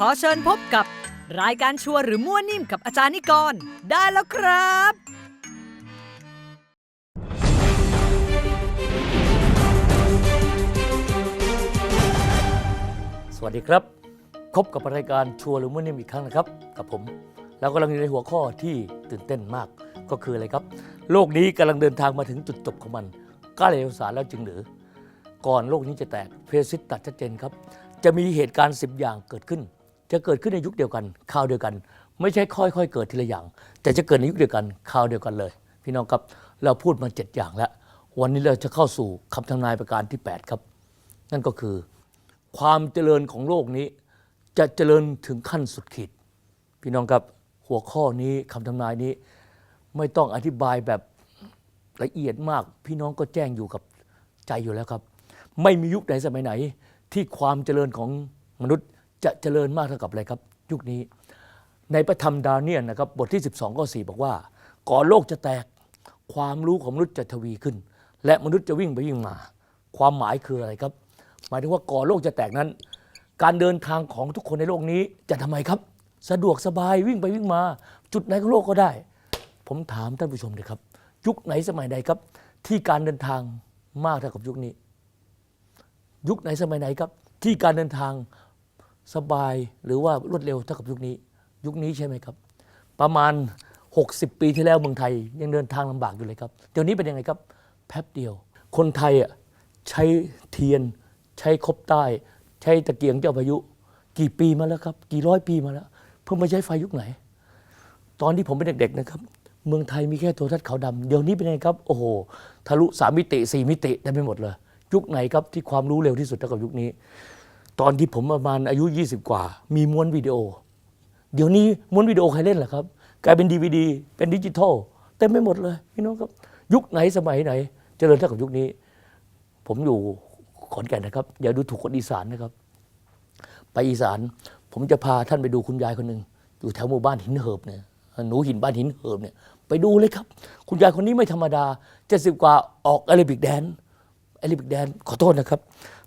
ขอเชิญพบกับรายการชัวร์หรือมั่วนิ่มกับอาจารย์นิกร ได้แล้วครับ สวัสดีครับพบกับรายการชัวร์หรือมั่วนิ่มอีกครั้งนะครับ กับผมเรากำลังอยู่ในหัวข้อที่ตื่นเต้นมากก็คืออะไรครับ โลกนี้กำลังเดินทางมาถึงจุดจบของมันกล้อวสานแล้วจึงหรือ ก่อนโลกนี้จะแตกเพรสิตตัดชัดเจนครับ จะมีเหตุการณ์ 10 อย่างเกิดขึ้น จะเกิดขึ้นในยุคเดียวกันคราวเดียวกัน ไม่ใช่ค่อยๆ เกิดทีละอย่าง แต่จะเกิดในยุคเดียวกันคราวเดียวกันเลย พี่น้องครับเราพูดมา7อย่างแล้ว วันนี้เราจะเข้าสู่คำทำนายประการที่ 8 ครับ นั่นก็คือ ความเจริญของโลกนี้ จะเจริญถึงขั้นสุดขีด พี่น้องครับหัวข้อนี้คำทำนายนี้ ไม่ต้องอธิบายแบบละเอียดมาก พี่น้องก็แจ้งอยู่กับใจอยู่แล้วครับ ไม่มียุคไหนสมัยไหน ที่ความเจริญของมนุษย์ จะเจริญมากเท่ากับอะไรครับ ยุคนี้ ในพระธรรมดาเนียลนะครับบทที่ 12ข้อ4บอกว่า ก่อนโลกจะแตกความรู้ของมนุษย์จะทวีขึ้น และมนุษย์จะวิ่งไปวิ่งมา ความหมายคืออะไรครับ หมายถึงว่าก่อนโลกจะแตกนั้น การเดินทางของทุกคนในโลกนี้จะทำไมครับ สะดวกสบายวิ่งไปวิ่งมา จุดไหนของโลกก็ได้ ผมถามท่านผู้ชมเลยครับ ยุคไหนสมัยใดครับ ที่การเดินทางมากเท่ากับยุคนี้ ยุคไหนสมัยไหนครับ ที่การเดินทาง สบายหรือว่ารวดเร็วเท่ากับยุคนี้ ยุคนี้ใช่ไหมครับ ประมาณ 60 ปีที่แล้วเมืองไทย ยังเดินทางลำบากอยู่เลยครับเดี๋ยวนี้เป็นยังไงครับแป๊บเดียว คนไทยอะใช้เทียน ใช้คบใต้ ใช้ตะเกียงเจ้าพายุ กี่ปีมาแล้วครับ กี่ร้อยปีมาแล้ว เพิ่งมาใช้ไฟยุคไหน ตอนที่ผมเป็นเด็กๆนะครับ เมืองไทยมีแค่โทรทัศน์ขาวดำเดี๋ยวนี้เป็นไงครับโอ้โหทะลุสามมิติสี่มิติได้ไปหมดเลย ยุคไหนครับที่ความรู้เร็วที่สุดเท่ากับยุคนี้ ตอนที่ผมประมาณอายุ 20 กว่า มีม้วนวิดีโอ เดี๋ยวนี้ม้วนวิดีโอใครเล่นล่ะครับ กลายเป็นดีวดีเป็นดิจิทัลเต็มไปหมดเลยพี่น้องครับ ยุคไหนสมัยไหน เจริญเท่ากับยุคนี้ ผมอยู่ขอนแก่นนะครับ อย่าดูถูกคนอีสานนะครับ ไปอีสาน ผมจะพาท่านไปดูคุณยายคนหนึ่งอยู่แถวหมู่บ้านหินเหิบเนี่ยหนูหินบ้านหินเหิบเนี่ยไปดูเลยครับ คุณยายคนนี้ไม่ธรรมดาเจ็ดสิบกว่าออกแอโรบิกแดนแอโรบิกแดนขอโทษนะครับ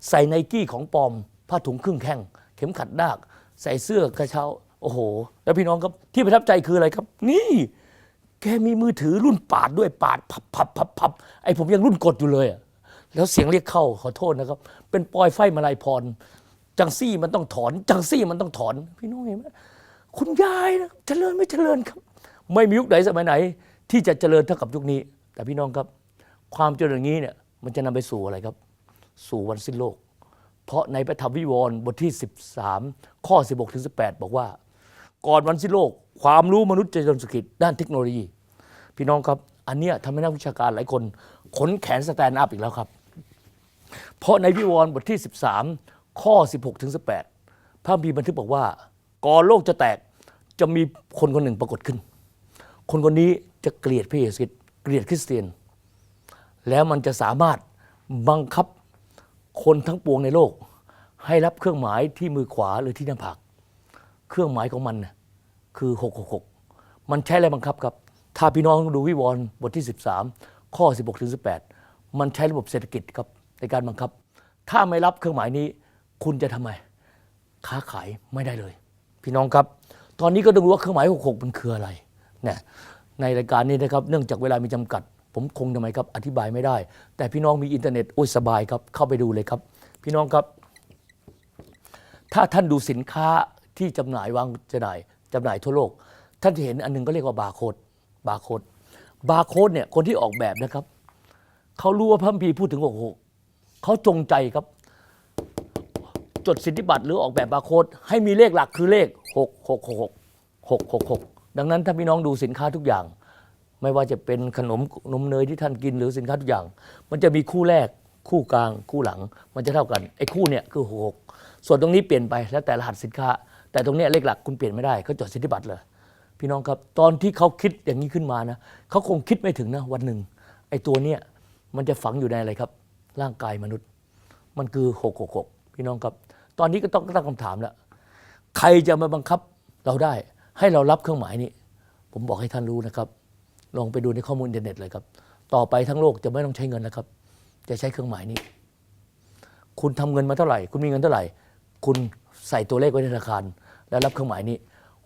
ใส่ไนกี้ของปอม ผ้าถุงครึ่งแข้งเข็มขัดนาคใส่เสื้อกระเช้า โอ้โห แล้วพี่น้องครับที่ประทับใจคืออะไรครับ นี่ แกมีมือถือรุ่นปาดด้วยปาดพับพับพับพับไอผมยังรุ่นกดอยู่เลยอะแล้วเสียงเรียกเข้าขอโทษนะครับ เป็นปอยไฟมาลายพร จังซี่มันต้องถอน จังซี่มันต้องถอน พี่น้องเห็นไหมคุณยายนะเจริญไม่เจริญครับ ไม่มียุคไหนสมัยไหน ที่จะเจริญเท่ากับยุคนี้ แต่พี่น้องครับ ความเจริญงนี้เนี่ยมันจะนำไปสู่อะไรครับ สู่วันสิ้นโลก เพราะในพระธรรมวิวรณ์บทที่ 13 ข้อ 16ถึง18 บอกว่า ก่อนวันสิ้นโลก ความรู้มนุษย์จะเจริญสุขิตด้านเทคโนโลยี พี่น้องครับ อันเนี้ยทำให้นักวิชาการหลายคนขนแขนสแตนด์อัพอีกแล้วครับ เพราะในวิวรณ์บทที่ 13 ข้อ 16ถึง18 พระคัมภีบันทึกบอกว่า ก่อนโลกจะแตกจะมีคนคนหนึ่งปรากฏขึ้น คนคนนี้จะเกลียดพระเยซูคริสต์เกลียดคริสเตียน แล้วมันจะสามารถบังคับ คนทั้งปวงในโลก ให้รับเครื่องหมายที่มือขวาหรือที่หน้าผากเครื่องหมายของมันคือ666 มันใช้อะไรบังคับครับ ถ้าพี่น้องดูวิวรณ์บทที่ 13 ข้อ 16ถึง18 มันใช้ระบบเศรษฐกิจครับในการบังคับ ถ้าไม่รับเครื่องหมายนี้ คุณจะทำไม ค้าขายไม่ได้เลย พี่น้องครับ ตอนนี้ก็ต้องรู้ว่าเครื่องหมาย 66 มันคืออะไรเนี่ยในรายการนี้นะครับ เนื่องจากเวลามีจำกัด ผมคงทำไมครับอธิบายไม่ได้ แต่พี่น้องมีอินเทอร์เน็ตโอ้ยสบายครับเข้าไปดูเลยครับ พี่น้องครับ ถ้าท่านดูสินค้าที่จำหน่ายวางจำหน่ายจำหน่ายทั่วโลก ท่านจะเห็นอันหนึงก็เรียกว่าบาร์โค้ดบาร์โค้ดบาร์โค้ดเนี่ยคนที่ออกแบบนะครับเขารู้ว่าพระคัมภีพูดถึง66เขาจงใจครับ จดสิทธิบัตรหรือออกแบบบาร์โค้ดให้มีเลขหลักคือเลข 6666 666 ดังนั้นถ้าพี่น้องดูสินค้าทุกอย่าง ไม่ว่าจะเป็นขนมนมเนยที่ท่านกินหรือสินค้าทุกอย่าง มันจะมีคู่แรกคู่กลางคู่หลัง มันจะเท่ากันไอ้คู่เนี่ยคือหกส่วนตรงนี้เปลี่ยนไปแล้วแต่รหัสสินค้า แต่ตรงเนี้ยเลขหลักคุณเปลี่ยนไม่ได้เขาจดสิทธิบัตรเลย พี่น้องครับตอนที่เขาคิดอย่างนี้ขึ้นมานะเขาคงคิดไม่ถึงนะวันหนึ่งไอ้ตัวเนี้ยมันจะฝังอยู่ในอะไรครับ ร่างกายมนุษย์ มันคือหกหกหกพี่น้องครับ ตอนนี้ก็ต้องตั้งคำถามแล้วใครจะมาบังคับเราได้ ให้เรารับเครื่องหมายนี้ ผมบอกให้ท่านรู้นะครับ ลองไปดูในข้อมูลอินเทอร์เน็ตเลยครับ ต่อไปทั้งโลกจะไม่ต้องใช้เงินแล้วครับ จะใช้เครื่องหมายนี้ คุณทำเงินมาเท่าไหร่ คุณมีเงินเท่าไหร่ คุณใส่ตัวเลขไว้ในธนาคาร แล้วรับเครื่องหมายนี้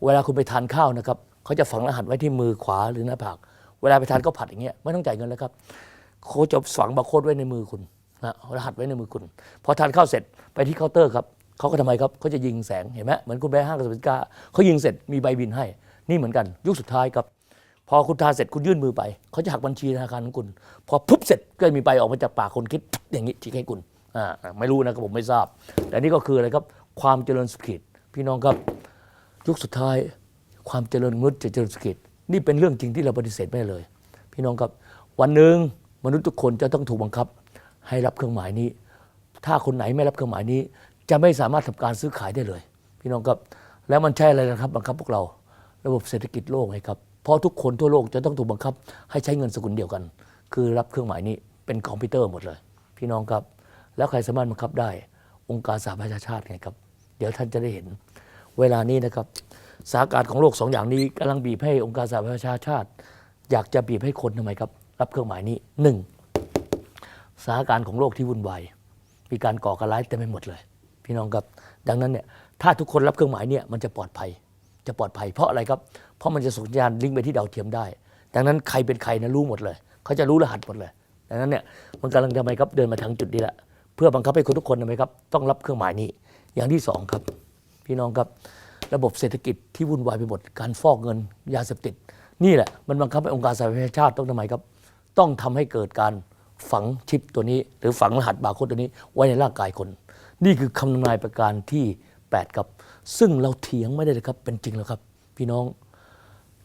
เวลาคุณไปทานข้าวนะครับเขาจะฝังรหัสไว้ที่มือขวาหรือหน้าผาก เวลาไปทานข้าวผัดอย่างเงี้ยไม่ต้องจ่ายเงินแล้วครับเขาจะฝังบาร์โค้ดไว้ในมือคุณนะรหัสไว้ในมือคุณ พอทานข้าวเสร็จไปที่เคาน์เตอร์ครับเขาก็ทำไมครับเขาจะยิงแสงเห็นไหมเหมือนคุณไปห้างสรรพสินค้าเขายิงเสร็จมีใบบินให้ นี่เหมือนกันยุคสุดท้ายครับ พอคุณทาเสร็จคุณยื่นมือไป เขาจะหักบัญชีธนาคารของคุณ พอปุ๊บเสร็จก็มีใบออกมาจากปากคนคิดอย่างนี้ที่ให้คุณอ่าไม่รู้นะครับผมไม่ทราบ แต่นี่ก็คืออะไรครับความเจริญสุขีดพี่น้องครับยุคสุดท้ายความเจริญมนุษย์จะเจริญสุขีดนี่เป็นเรื่องจริงที่เราปฏิเสธไม่เลย พี่น้องครับวันหนึ่งมนุษย์ทุกคนจะต้องถูกบังคับ ให้รับเครื่องหมายนี้ ถ้าคนไหนไม่รับเครื่องหมายนี้ จะไม่สามารถทำการซื้อขายได้เลย พี่น้องครับแล้วมันใช่อะไรนะครับบังคับพวกเรา ระบบเศรษฐกิจโลกไงครับ เพราะทุกคนทั่วโลกจะต้องถูกบังคับ ให้ใช้เงินสกุลเดียวกัน คือรับเครื่องหมายนี้เป็นคอมพิวเตอร์หมดเลย พี่น้องครับ แล้วใครสามารถบังคับได้ องค์การสหประชาชาติไงครับ เดี๋ยวท่านจะได้เห็น เวลานี้นะครับสถานการณ์ของโลกสองอย่างนี้กำลังบีบให้องค์การสหประชาชาติ อยากจะบีบให้คนทำไมครับ รับเครื่องหมายนี้หนึ่งสถานการณ์ของโลกที่วุ่นวายมีการก่อการร้ายเต็มไปหมดเลย พี่น้องครับ ดังนั้นเนี่ยถ้าทุกคนรับเครื่องหมายเนี่ยมันจะปลอดภัย จะปลอดภัย เพราะอะไรครับ เพราะมันจะส่งสัญญาณลิงก์ไปที่ดาวเทียมได้ ดังนั้นใครเป็นใครนะรู้หมดเลย เขาจะรู้รหัสหมดเลย ดังนั้นเนี่ยมันกำลังทำไมครับเดินมาถึงจุดนี้แหละเพื่อบังคับให้คนทุกคนทำไมครับต้องรับเครื่องหมายนี้ อย่างที่สองครับ พี่น้องครับระบบเศรษฐกิจที่วุ่นวายไปหมดการฟอกเงินยาเสพติด นี่แหละมันบังคับให้องค์การสหประชาชาติต้องทำไมครับ ต้องทำให้เกิดการฝังชิปตัวนี้ หรือฝังรหัสบาร์โค้ดตัวนี้ไว้ในร่างกายคน นี่คือคำทำนายประการที่ 8 ครับ ซึ่งเราเถียงไม่ได้เลยครับ เป็นจริงแล้วครับ พี่น้อง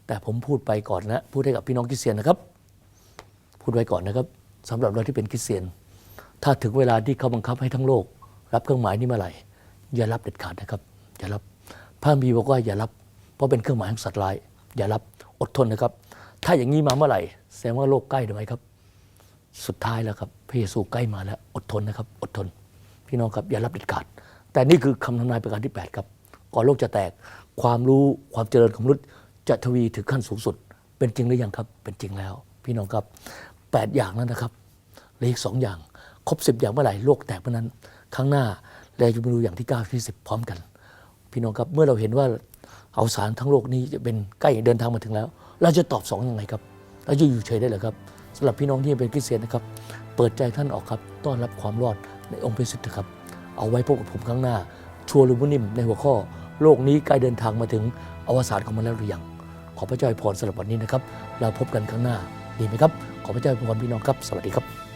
แต่ผมพูดไปก่อนนะ พูดให้กับพี่น้องคริสเตียนนะครับ พูดไว้ก่อนนะครับสำหรับเราที่เป็นคริสเตียน ถ้าถึงเวลาที่เขาบังคับให้ทั้งโลก รับเครื่องหมายนี้เมื่อไหร่อย่ารับเด็ดขาดนะครับ อย่ารับพระมีบอกว่าอย่ารับ เพราะเป็นเครื่องหมายของสัตว์ร้าย อย่ารับอดทนนะครับ ถ้าอย่างนี้มาเมื่อไหร่แสดงว่าโลกใกล้หรือไม่ครับ สุดท้ายแล้วครับพระเยซูใกล้มาแล้ว อดทนนะครับ อดทน พี่น้องครับอย่ารับเด็ดขาด แต่นี่คือคำทำนายประการที่ 8 ครับ ก่อนโลกจะแตกความรู้ความเจริญของมนุษย์จะทวีถึงขั้นสูงสุด เป็นจริงหรือยังครับ เป็นจริงแล้ว พี่น้องครับ 8 อย่างนั้นนะครับเหลืออีกสองอย่าง ครบ 10 อย่างเมื่อไหร่โลกแตกเมื่อนั้น ครั้งหน้าเราจะมาดูอย่างที่9ที่10 พร้อมกัน พี่น้องครับเมื่อเราเห็นว่าเอาสารทั้งโลกนี้จะเป็นใกล้เดินทางมาถึงแล้ว เราจะตอบสองยังไงครับเราจะอยู่เฉยได้หรือครับสำหรับพี่น้องที่เป็นคริสเตียนนะครับ เปิดใจท่านออกครับต้อนรับความรอดในองค์พระสิทธิ์ครับ เอาไว้พบกับผมครั้งหน้า ชัวร์หรือมุนิมในหัวข้อ โลกนี้ใกล้เดินทางมาถึงอวสานของมันแล้วหรือยัง ขอพระเจ้าอวยพรสำหรับวันนี้นะครับ เราพบกันครั้งหน้าดีไหมครับ ขอพระเจ้าอวยพรพี่น้องครับ สวัสดีครับ